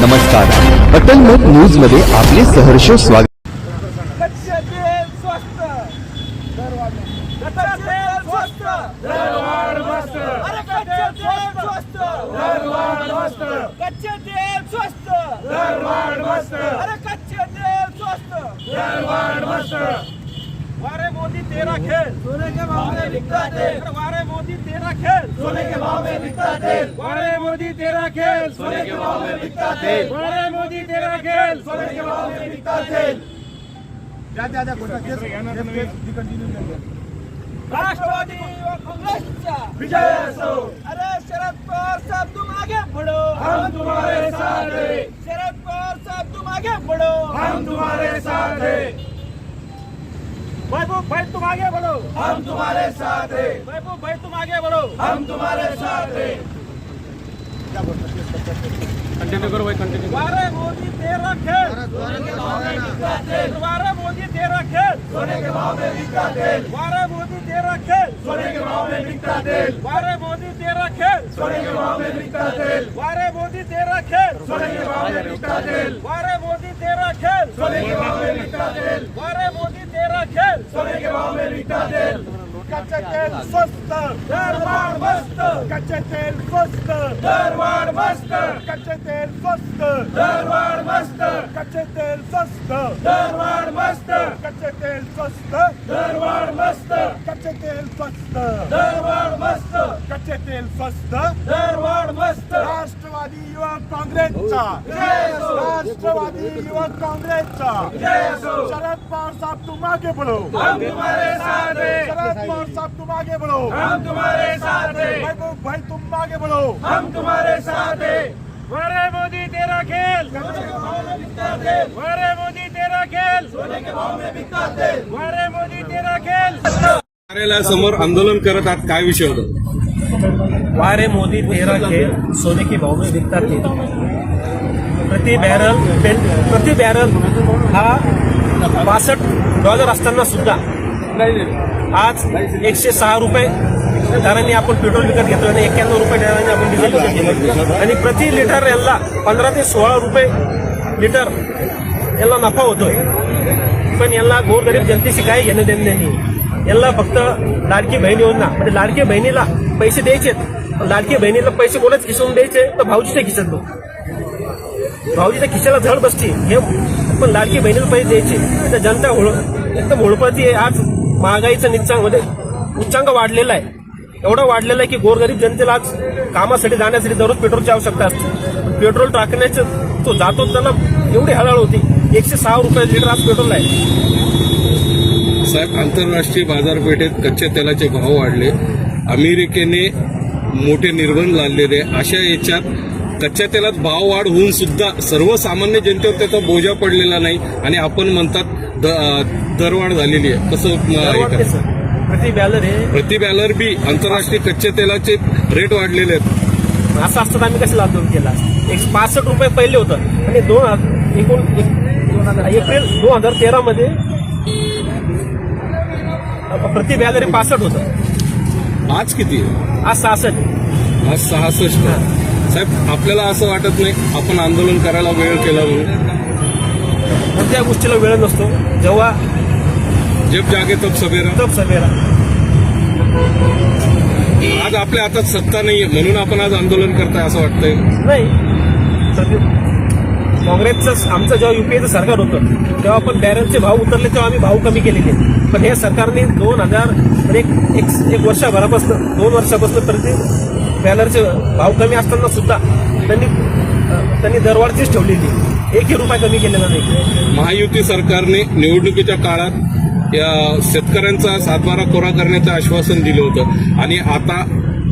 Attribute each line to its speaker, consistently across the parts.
Speaker 1: नमस्कार. अटल मत न्यूजमध्ये आपले सहर्ष स्वागत.
Speaker 2: कच्चे तेल स्वस्त. तेरा खेल। सोने के भाव में बिकता तेल। वारे मोदी तेरा खेल। सोने के भाव में बिकता तेल। वारे मोदी तेरा खेल। सोने के भाव में बिकता तेल। वारे मोदी तेरा खेल। सोने के भाव में बिकता तेल। राष्ट्रवादी व कांग्रेसचा विजय अरे शरद पवार साहब तुम आगे बढ़ो। हम तुम्हारे साथ हैं। शरद पवार साहब तुम आगे बढ़ो। हम तुम्हारे साथ हैं। महबूब भाई तुम आगे बढ़ो। हम तुम्हारे साथ हैं। महबूब भाई तुम आगे बढ़ो। हम तुम्हारे साथ हैं।
Speaker 3: कंटिन्यू करो भाई कंटिन्यू
Speaker 2: वारे मोदी तेरा खेल। वारे मोदी तेरा खेल। सोने के भाव में बिकता तेल वारे मोदी तेरा खेल। सोने के भाव में बिकता तेल वारे मोदी तेरा खेल। सोने के भाव में बिकता तेल वारे मोदी तेरा खेल। सोने के भाव में बिकता तेल वारे मोदी तेरा खेल। सोने के भाव में बिकता तेल वारे मोदी तेरा खेल सोने के तेल कच्चे तेल स्वस्त. दरबार मस्त. कच्चे तेल स्वस्त. दरबार मस्त. कच्चे तेल स्वस्त. दरबार मस्त. कच्चे तेल स्वस्त. दरबार मस्त. कच्चे तेल स्वस्त. दरबार मस्त. कच्चे तेल स्वस्त. दरबार मस्त. कच्चे तेल स्वस्त. दरबार मस्त. राष्ट्र राष्ट्रवादी युवक काँग्रेसचा. राष्ट्रवादी युवक काँग्रेसचा. शरद पवार साहब तुम आगे बढ़ो हम तुम्हारे साथ हैं शरद पवार साहब तुम आगे बढ़ो हम तुम्हारे साथ हैं महबूब भाई तुम आगे बढ़ो हम तुम्हारे साथ हैं वरे मोदी तेरा खेल. वरे मोदी तेरा खेल. सोने के भाव में बिकता तेल वरे मोदी तेरा खेल.
Speaker 3: कार्यालयासमोर आंदोलन करत आहात काय विषय होता?
Speaker 4: वारे मोदी तेरा खेल सोने के भाव में बिकता थे। प्रति बॅरल पेन प्रति बॅरल हा बासष्ट डॉलर असताना सुद्धा आज एकशे सहा रुपये दराने आपण पेट्रोल विकत घेतो आणि एक्क्याण्णव रुपये दराने आपण डिझेल विकत घेतो आणि प्रति लिटर यांना पंधरा ते सोळा रुपये लिटर यांना नफा होतोय. पण यांना गोरगरीब जनतेशी काय घेणं देणं नाही. यांना फक्त लाडकी बहीण योजना म्हणजे लाडकी बहिणीला पैसे द्यायचे लाडकी बहिणीला पैसे कोणाच खिसून द्यायचे तर भाऊजीच्या खिशात दो भाऊजीच्या खिशाला झड बसते हे पण लाडकी बहिणीला पैसे द्यायचे तर जनता होळ एकदम होळपती आहे आज महागाईचं निच्चांमध्ये उच्चांक वाढलेला आहे. एवढा वाढलेला आहे की गोरगरीब जनतेला आज कामासाठी जाण्यासाठी दररोज पेट्रोलची आवश्यकता असते. पेट्रोल टाकण्याचं तो जातो त्यांना एवढी हळहळ होती. एकशे सहा रुपये लिटर आज पेट्रोल आहे.
Speaker 3: साहेब आंतरराष्ट्रीय बाजारपेठेत कच्च्या तेलाचे भाव वाढले. अमेरिकेने मोठे निर्बंध लादलेले. अशा याच्यात कच्च्या तेलात भाव वाढ होऊन सुद्धा सर्वसामान्य जनतेवर त्याचा बोजा पडलेला नाही आणि आपण म्हणतात दरवाढ झालेली आहे. कसं
Speaker 4: प्रति बॅलर हे?
Speaker 3: प्रति बॅलर बी आंतरराष्ट्रीय कच्च्या तेलाचे रेट वाढलेले आहेत.
Speaker 4: असं असतं तर आम्ही कसं आंदोलन केलं? एक पासष्ट रुपये पहिले होतं. आणि दोन हजार- एकूण एप्रिल दोन हजार तेरा मध्ये प्रति हे पासष्ट होतं.
Speaker 3: आज किती आहे?
Speaker 4: आज सहासष्ट.
Speaker 3: आज सहासष्ट. साहेब आपल्याला असं वाटत नाही आपण आंदोलन करायला वेळ केला म्हणून.
Speaker 4: कोणत्या गोष्टीला वेळ नसतो. जेव्हा
Speaker 3: जब जागे तब सवेरा
Speaker 4: तप सभेला
Speaker 3: आज आपल्या हातात सत्ता नाहीये म्हणून आपण आज आंदोलन करताय असं वाटतंय.
Speaker 4: नाही. काँग्रेसचं आमचं जेव्हा युपीएचं सरकार होतं तेव्हा आपण बॅरलचे भाव उतरले तेव्हा आम्ही भाव कमी केलेले. पण हे सरकारने दोन हजार एक एक एक वर्षभरापासून दोन वर्षापासून प्रति बॅलरचे भाव कमी असताना सुद्धा त्यांनी त्यांनी दरवाढचीच ठेवलेली. एकही रुपया कमी केलेला नाही.
Speaker 3: महायुती सरकारने निवडणुकीच्या काळात या शेतकऱ्यांचा सातबारा कोरा करण्याचं आश्वासन दिलं होतं. आणि आता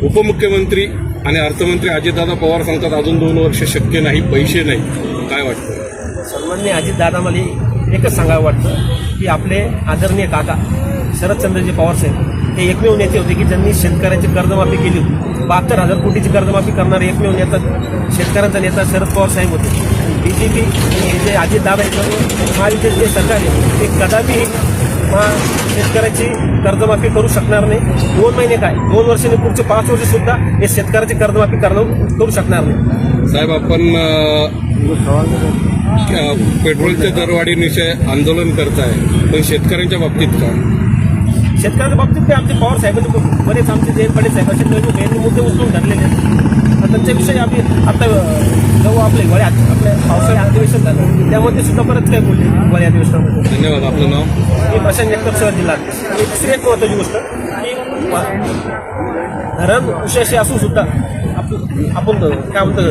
Speaker 3: उपमुख्यमंत्री आणि अर्थमंत्री अजितदादा पवार सांगतात अजून दोन वर्ष शक्य नाही पैसे नाही. काय वाटतं?
Speaker 4: सर्वांनी अजितदादा मला एकच सांगावं वाटतं की आपले आदरणीय काका शरदचंद्रजी पवार साहेब हे एकमेव नेते होते की ज्यांनी शेतकऱ्यांची कर्जमाफी केली होती. बहात्तर हजार कोटीची कर्जमाफी करणारे एकमेव नेता शेतकऱ्यांचा नेता शरद पवार साहेब होते. बीजेपी हे जे अजितदादा आहेत महायुतीचे जे सरकार आहे ते कदापि महा शेतकऱ्याची कर्जमाफी करू शकणार नाही. दोन महिने काय? दोन वर्षांनी पुढचे पाच वर्ष सुद्धा हे शेतकऱ्याची कर्जमाफी करणं करू शकणार नाही.
Speaker 3: साहेब आपण पेट्रोलच्या दरवाढीविषयी आंदोलन करताय पण शेतकऱ्यांच्या बाबतीत काय
Speaker 4: शेतकऱ्यांच्या बाबतीत ते आमचे पवार साहेबांचे बरेच आमचे जयंत पाटील साहेबांचे यांनी मुद्दे उचलून धरलेले आहेत. तर त्यांच्याविषयी आम्ही आता जेव्हा आपले वळे आपल्या पावसाळी अधिवेशन झालं. त्यामध्ये सुद्धा परत काय बोलले वळे अधिवेशनामध्ये.
Speaker 3: धन्यवाद. आपलं नाव?
Speaker 4: मी प्रशांत जगताप शहर जिल्हा दुसरी एक महत्वाची गोष्ट की धरण उशाशी असून सुद्धा आपण काय म्हणतो?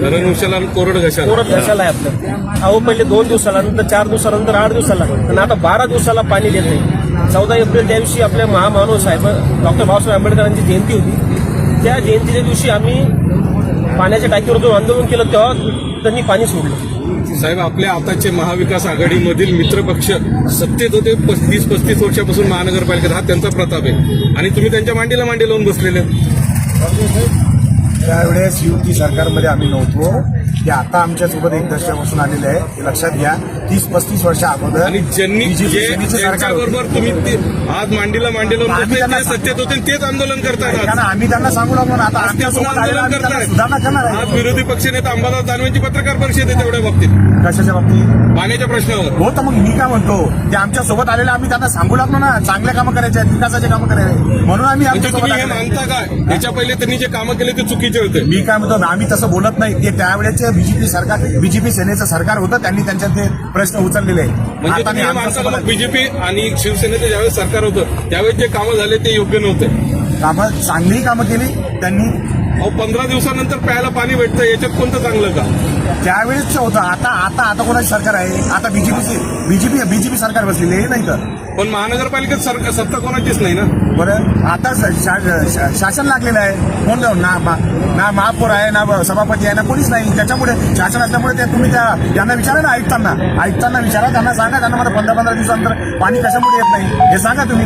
Speaker 3: धरण उशाला कोरड घशाला.
Speaker 4: कोरड घशाला आहे आपलं. अहो पहिले दोन दिवसाला नंतर चार दिवसानंतर आठ दिवसाला. आणि आता बारा दिवसाला पाणी देत नाही. चौदा एप्रिल त्या दिवशी आपल्या महामानव साहेब डॉक्टर बाबासाहेब आंबेडकरांची जयंती होती. त्या जयंतीच्या दिवशी आम्ही पाण्याच्या टाकीवर जो आंदोलन केलं तेव्हा त्यांनी पाणी सोडलं.
Speaker 3: साहेब आपल्या आताचे महाविकास आघाडीमधील मित्रपक्ष सत्तेत होते पस्तीस पस्तीस वर्षापासून महानगरपालिकेत. हा त्यांचा प्रताप आहे. आणि तुम्ही त्यांच्या मांडीला मांडी लावून बसलेले. आहेत.
Speaker 2: त्यावेळेस युती सरकारमध्ये आम्ही नव्हतो. ते आता आमच्यासोबत एक दशकापासून आलेले आहे. हे लक्षात घ्या. तीस पस्तीस वर्ष अगोदर
Speaker 3: आणि ज्यांनी जे तुम्ही ते आज मांडीला मांडी लावून
Speaker 2: आम्ही
Speaker 3: बसले
Speaker 2: त्यांना
Speaker 3: ते सत्तेत होते आणि तेच आंदोलन करतात आज.
Speaker 2: आम्ही त्यांना सांगू लागलो ना आता
Speaker 3: आज ते पुन्हा
Speaker 2: आमच्यासोबत
Speaker 3: आंदोलन
Speaker 2: त्यांना सुधारणा करणार
Speaker 3: आज
Speaker 2: आहे
Speaker 3: विरोधी पक्षनेता अंबादास दानवेंची पत्रकार परिषद आहे तेवढ्या बाबतीत.
Speaker 2: कशाच्या बाबतीत?
Speaker 3: पाण्याच्या प्रश्नावर.
Speaker 2: हो तर मग मी काय म्हणतो? ते आमच्यासोबत आलेले आम्ही त्यांना सांगू लागलो ना चांगल्या कामं करायचे आहेत विकासाचे कामं करायचे म्हणून आम्ही
Speaker 3: म्हणजे
Speaker 2: आमच्या
Speaker 3: तुम्ही हे
Speaker 2: सोबत आलेलो आहे.
Speaker 3: मानता काय? याच्या पहिले त्यांनी जे कामं केले ते चुकीचे होते.
Speaker 2: मी काय म्हणतो आम्ही तसं बोलत नाही. ते त्यावेळेचे बीजेपी सरकार बीजेपी सेनेचं सरकार होतं त्यांनी त्यांच्या ते प्रश्न उचललेले आहे
Speaker 3: म्हणजे तुम्ही हे मानता का मग बीजेपी आणि शिवसेनेचं ज्यावेळेस सरकार होतं त्यावेळेस जे कामं झाले ते योग्य नव्हते.
Speaker 2: कामं चांगलीही कामं केली त्यांनी
Speaker 3: अहो पंधरा दिवसानंतर प्यायला पाणी भेटतं याच्यात कोणतं चांगलं का?
Speaker 2: त्यावेळेसच होतं. आता आता आता कोणाचं सरकार आहे? आता बीजेपीचे बीजेपी बीजेपी सरकार बसलेले आहे नाही तर.
Speaker 3: पण महानगरपालिकेत सरकार सत्ता कोणाचीच नाही ना?
Speaker 2: बरं. आता श- शा- शा- शासन लागलेलं आहे. कोण ना मा- ना महापौर आहे ना सभापती आहे ना कोणीच नाही. त्याच्यामुळे शासन असल्यामुळे ते तुम्ही त्या यांना विचारा ना आयुक्तांना. आयुक्तांना विचारा त्यांना सांगा त्यांना मला पंधरा पंधरा दिवसानंतर पाणी कशामुळे येत नाही? हे सांगा तुम्ही.